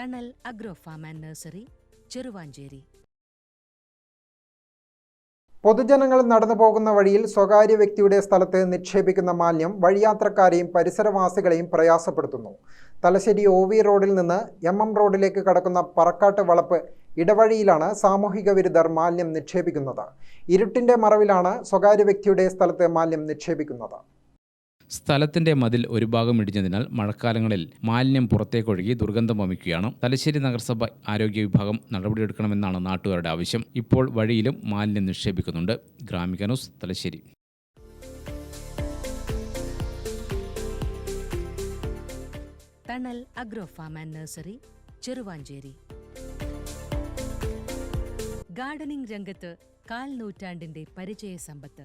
Thanal agro farm and nursery Cheruvanchery. പൊതുജനങ്ങൾ നടന്നു പോകുന്ന വഴിയിൽ സ്വകാര്യ വ്യക്തിയുടെ സ്ഥലത്ത് നിക്ഷേപിക്കുന്ന മാലിന്യം വഴിയാത്രക്കാരെയും പരിസരവാസികളെയും പ്രയാസപ്പെടുത്തുന്നു. തലശ്ശേരി ഒ വി റോഡിൽ നിന്ന് എം എം റോഡിലേക്ക് കടക്കുന്ന പറക്കാട്ട് വളപ്പ് ഇടവഴിയിലാണ് സാമൂഹിക വിരുദ്ധർ മാലിന്യം നിക്ഷേപിക്കുന്നത്. ഇരുട്ടിന്റെ മറവിലാണ് സ്വകാര്യ വ്യക്തിയുടെ സ്ഥലത്ത് മാലിന്യം നിക്ഷേപിക്കുന്നത്. സ്ഥലത്തിന്റെ മതിൽ ഒരു ഭാഗം ഇടിഞ്ഞതിനാൽ മഴക്കാലങ്ങളിൽ മാലിന്യം പുറത്തേക്കൊഴുകി ദുർഗന്ധം വമിക്കുകയാണ്. തലശ്ശേരി നഗരസഭ ആരോഗ്യ വിഭാഗം നടപടിയെടുക്കണമെന്നാണ് നാട്ടുകാരുടെ ആവശ്യം. ഇപ്പോൾ വഴിയിലും മാലിന്യം നിക്ഷേപിക്കുന്നുണ്ട്. Gramika news Thalassery. Thanal agro farm and nursery Cheruvanchery. Gardening രംഗത്ത് കാൽ നൂറ്റാണ്ടിന്റെ പരിചയ സമ്പത്ത്.